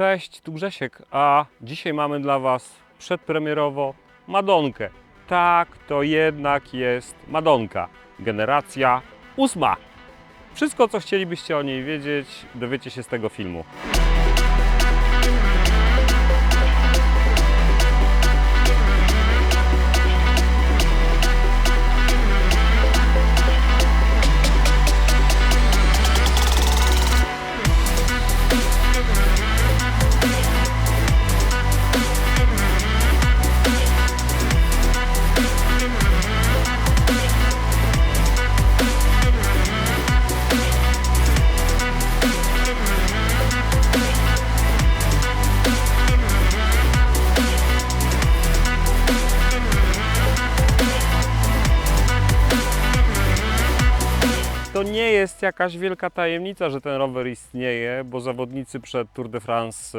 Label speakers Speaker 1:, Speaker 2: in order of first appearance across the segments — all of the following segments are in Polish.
Speaker 1: Cześć, tu Grzesiek, a dzisiaj mamy dla Was przedpremierowo Madonkę. Tak, to jednak jest Madonka, generacja ósma. Wszystko, co chcielibyście o niej wiedzieć, dowiecie się z tego filmu. Jest jakaś wielka tajemnica, że ten rower istnieje, bo zawodnicy przed Tour de France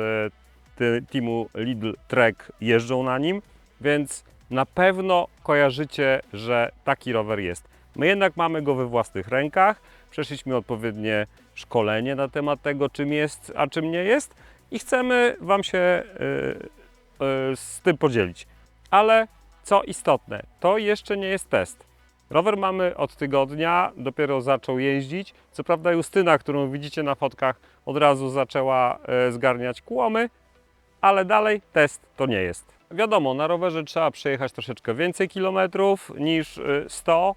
Speaker 1: e, teamu Lidl Trek jeżdżą na nim, więc na pewno kojarzycie, że taki rower jest. My jednak mamy go we własnych rękach, przeszliśmy odpowiednie szkolenie na temat tego, czym jest, a czym nie jest i chcemy Wam się e, e, z tym podzielić. Ale co istotne, to jeszcze nie jest test. Rower mamy od tygodnia, dopiero zaczął jeździć. Co prawda Justyna, którą widzicie na fotkach, od razu zaczęła e, zgarniać kłomy, ale dalej test to nie jest. Wiadomo, na rowerze trzeba przejechać troszeczkę więcej kilometrów niż e, 100,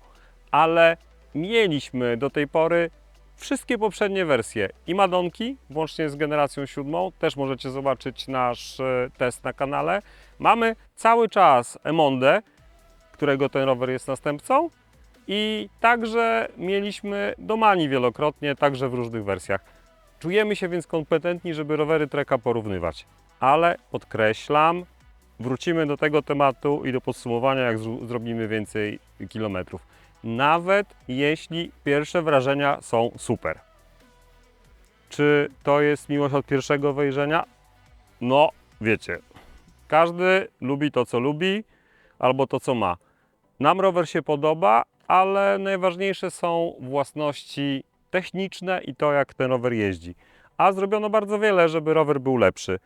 Speaker 1: ale mieliśmy do tej pory wszystkie poprzednie wersje i Madonki, włącznie z generacją siódmą, też możecie zobaczyć nasz e, test na kanale. Mamy cały czas Emondę, którego ten rower jest następcą. I także mieliśmy Domani wielokrotnie, także w różnych wersjach. Czujemy się więc kompetentni, żeby rowery Treka porównywać. Ale podkreślam, wrócimy do tego tematu i do podsumowania, jak zrobimy więcej kilometrów. Nawet jeśli pierwsze wrażenia są super. Czy to jest miłość od pierwszego wejrzenia? No, wiecie, każdy lubi to, co lubi, albo to, co ma. Nam rower się podoba, ale najważniejsze są własności techniczne i to, jak ten rower jeździ. A zrobiono bardzo wiele, żeby rower był lepszy.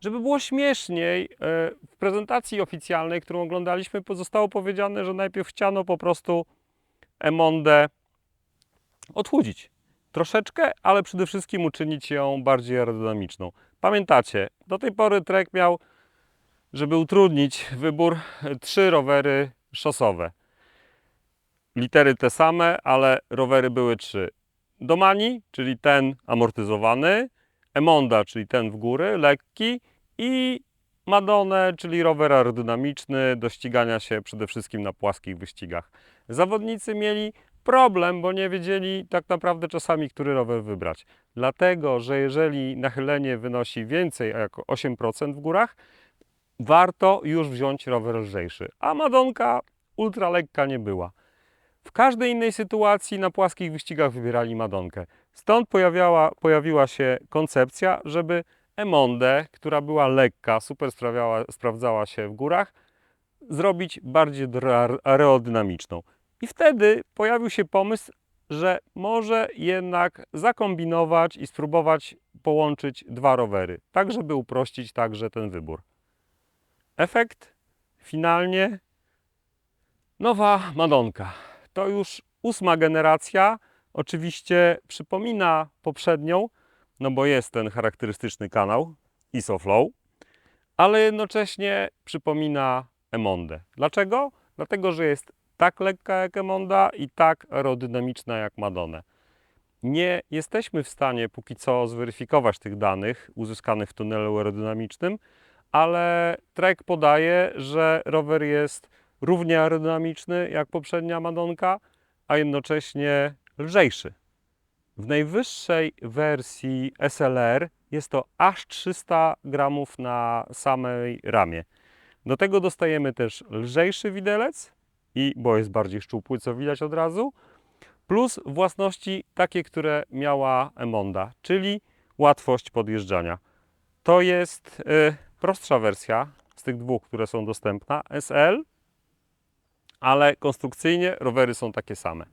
Speaker 1: Żeby było śmieszniej, e, w prezentacji oficjalnej, którą oglądaliśmy, zostało powiedziane, że najpierw chciano po prostu Emondę odchudzić. Troszeczkę, ale przede wszystkim uczynić ją bardziej aerodynamiczną. Pamiętacie, do tej pory Trek miał, żeby utrudnić wybór, e, trzy rowery szosowe litery te same, ale rowery były trzy. Domani, czyli ten amortyzowany, Emonda, czyli ten w góry, lekki i Madone, czyli rower aerodynamiczny do ścigania się przede wszystkim na płaskich wyścigach. Zawodnicy mieli problem, bo nie wiedzieli tak naprawdę czasami, który rower wybrać. Dlatego, że jeżeli nachylenie wynosi więcej jak 8% w górach, warto już wziąć rower lżejszy. A Madonka ultra lekka nie była. W każdej innej sytuacji na płaskich wyścigach wybierali Madonkę. Stąd pojawiała, pojawiła się koncepcja, żeby Emondę, która była lekka, super sprawiała, sprawdzała się w górach, zrobić bardziej aerodynamiczną. I wtedy pojawił się pomysł, że może jednak zakombinować i spróbować połączyć dwa rowery, tak żeby uprościć także ten wybór. Efekt finalnie nowa Madonka to już ósma generacja. Oczywiście przypomina poprzednią, no bo jest ten charakterystyczny kanał ISOFlow, ale jednocześnie przypomina Emondę. Dlaczego? Dlatego, że jest tak lekka jak Emonda i tak aerodynamiczna jak Madone. Nie jesteśmy w stanie póki co zweryfikować tych danych uzyskanych w tunelu aerodynamicznym, ale Trek podaje, że rower jest równie aerodynamiczny jak poprzednia Madonka, a jednocześnie lżejszy. W najwyższej wersji SLR jest to aż 300 gramów na samej ramie. Do tego dostajemy też lżejszy widelec, i bo jest bardziej szczupły, co widać od razu, plus własności takie, które miała Emonda, czyli łatwość podjeżdżania. To jest y, prostsza wersja z tych dwóch, które są dostępne, SL, ale konstrukcyjnie rowery są takie same.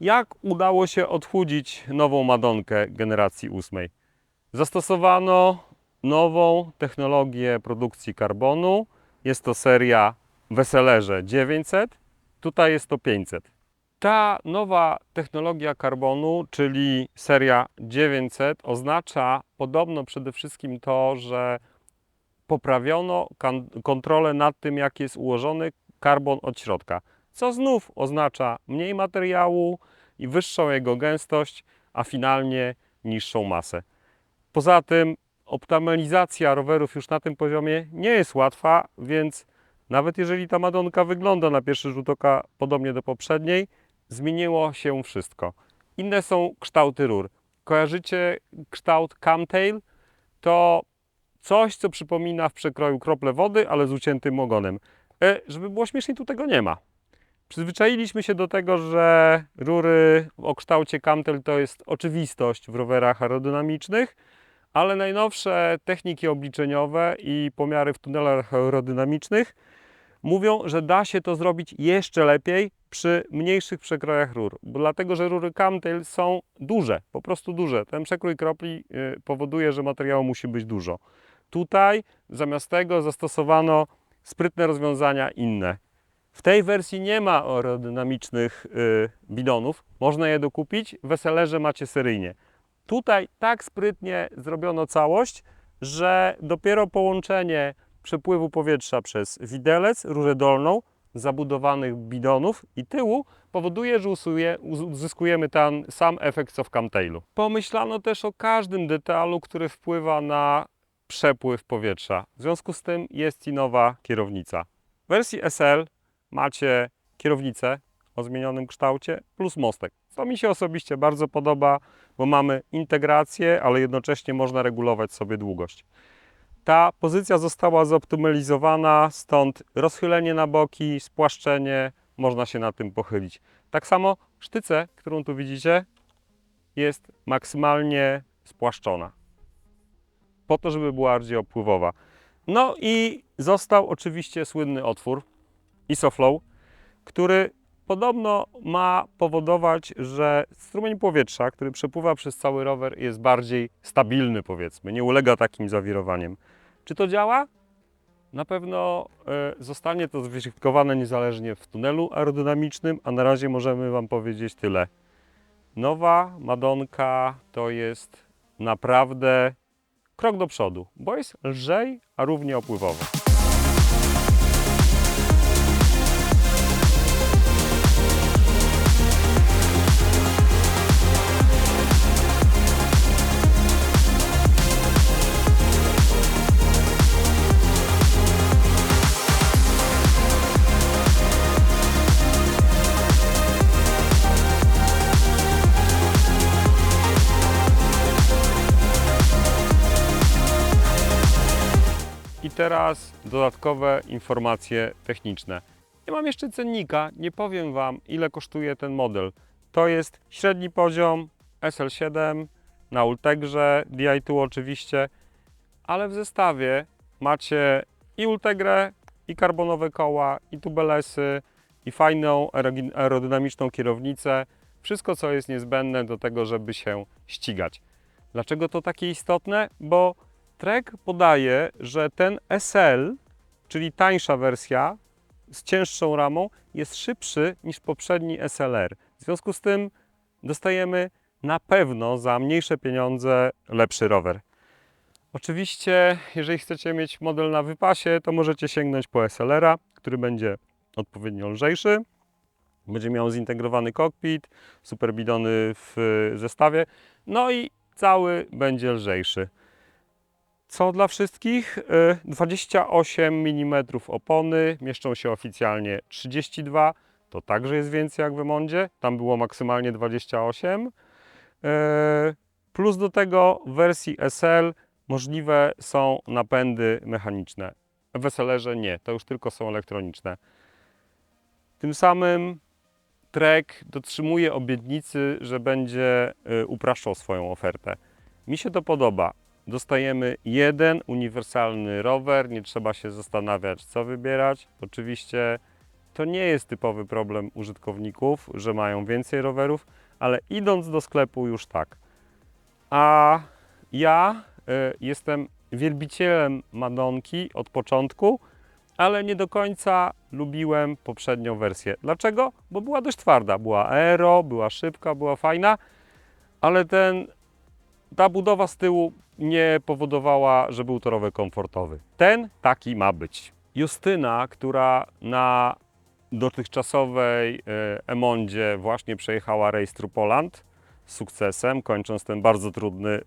Speaker 1: Jak udało się odchudzić nową Madonkę generacji ósmej? Zastosowano nową technologię produkcji karbonu. Jest to seria Weselerze 900, tutaj jest to 500. Ta nowa technologia karbonu, czyli seria 900, oznacza podobno przede wszystkim to, że poprawiono kontrolę nad tym, jak jest ułożony karbon od środka, co znów oznacza mniej materiału i wyższą jego gęstość, a finalnie niższą masę. Poza tym optymalizacja rowerów już na tym poziomie nie jest łatwa, więc nawet jeżeli ta Madonka wygląda na pierwszy rzut oka podobnie do poprzedniej, zmieniło się wszystko. Inne są kształty rur. Kojarzycie kształt camtail? To coś, co przypomina w przekroju krople wody, ale z uciętym ogonem. E, żeby było śmieszniej, tu tego nie ma. Przyzwyczailiśmy się do tego, że rury o kształcie camtail to jest oczywistość w rowerach aerodynamicznych, ale najnowsze techniki obliczeniowe i pomiary w tunelach aerodynamicznych mówią, że da się to zrobić jeszcze lepiej przy mniejszych przekrojach rur, bo dlatego, że rury camtail są duże, po prostu duże. Ten przekrój kropli y, powoduje, że materiału musi być dużo. Tutaj zamiast tego zastosowano sprytne rozwiązania inne. W tej wersji nie ma aerodynamicznych y, bidonów, można je dokupić, Weselerze macie seryjnie. Tutaj tak sprytnie zrobiono całość, że dopiero połączenie przepływu powietrza przez widelec, rurę dolną, zabudowanych bidonów i tyłu powoduje, że usuje, uzyskujemy ten sam efekt co w camtailu. Pomyślano też o każdym detalu, który wpływa na przepływ powietrza. W związku z tym jest i nowa kierownica. W wersji SL macie kierownicę o zmienionym kształcie plus mostek. To mi się osobiście bardzo podoba, bo mamy integrację, ale jednocześnie można regulować sobie długość. Ta pozycja została zoptymalizowana, stąd rozchylenie na boki, spłaszczenie, można się na tym pochylić. Tak samo sztycę, którą tu widzicie, jest maksymalnie spłaszczona, po to, żeby była bardziej opływowa. No i został oczywiście słynny otwór ISOFLOW, który podobno ma powodować, że strumień powietrza, który przepływa przez cały rower, jest bardziej stabilny, powiedzmy, nie ulega takim zawirowaniom. Czy to działa? Na pewno e, zostanie to zweryfikowane niezależnie w tunelu aerodynamicznym, a na razie możemy Wam powiedzieć tyle. Nowa Madonka to jest naprawdę krok do przodu, bo jest lżej, a równie opływowo. Teraz dodatkowe informacje techniczne. Nie mam jeszcze cennika, nie powiem Wam ile kosztuje ten model. To jest średni poziom SL7 na Ultegrze, Di2 oczywiście, ale w zestawie macie i Ultegrę, i karbonowe koła, i tubelesy, i fajną aerodynamiczną kierownicę. Wszystko, co jest niezbędne do tego, żeby się ścigać. Dlaczego to takie istotne? Bo Trek podaje, że ten SL, czyli tańsza wersja z cięższą ramą, jest szybszy niż poprzedni SLR. W związku z tym dostajemy na pewno za mniejsze pieniądze lepszy rower. Oczywiście, jeżeli chcecie mieć model na wypasie, to możecie sięgnąć po SLR-a, który będzie odpowiednio lżejszy. Będzie miał zintegrowany kokpit, super bidony w zestawie, no i cały będzie lżejszy. Co dla wszystkich? Y, 28 mm opony, mieszczą się oficjalnie 32, to także jest więcej jak w Emondzie, tam było maksymalnie 28. Y, Plus do tego w wersji SL możliwe są napędy mechaniczne. W SLR-ze nie, to już tylko są elektroniczne. Tym samym Trek dotrzymuje obietnicy, że będzie y, upraszczał swoją ofertę. Mi się to podoba. Dostajemy jeden uniwersalny rower, nie trzeba się zastanawiać, co wybierać. Oczywiście to nie jest typowy problem użytkowników, że mają więcej rowerów, ale idąc do sklepu już tak. A Ja e, jestem wielbicielem Madonki od początku, ale nie do końca lubiłem poprzednią wersję. Dlaczego? Bo była dość twarda. Była aero, była szybka, była fajna, ale ten, ta budowa z tyłu nie powodowała, że był torowy komfortowy. Ten taki ma być. Justyna, która na dotychczasowej e, Emondzie właśnie przejechała Race Through Poland z sukcesem, kończąc ten bardzo trudny e,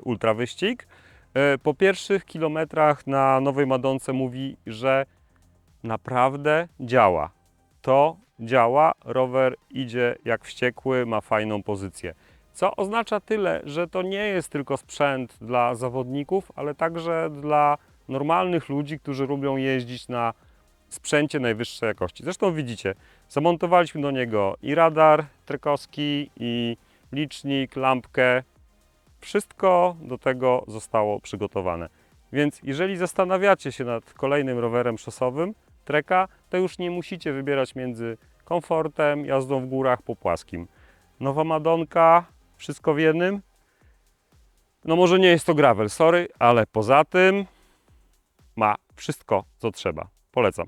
Speaker 1: ultrawyścig. E, Po pierwszych kilometrach na Nowej Madonce mówi, że naprawdę działa. To działa, rower idzie jak wściekły, ma fajną pozycję. Co oznacza tyle, że to nie jest tylko sprzęt dla zawodników, ale także dla normalnych ludzi, którzy lubią jeździć na sprzęcie najwyższej jakości. Zresztą widzicie, zamontowaliśmy do niego i radar trekowski, i licznik, lampkę. Wszystko do tego zostało przygotowane. Więc jeżeli zastanawiacie się nad kolejnym rowerem szosowym treka, to już nie musicie wybierać między komfortem, jazdą w górach po płaskim. Nowa Madonka, wszystko w jednym. No może nie jest to gravel, sorry, ale poza tym ma wszystko, co trzeba. Polecam.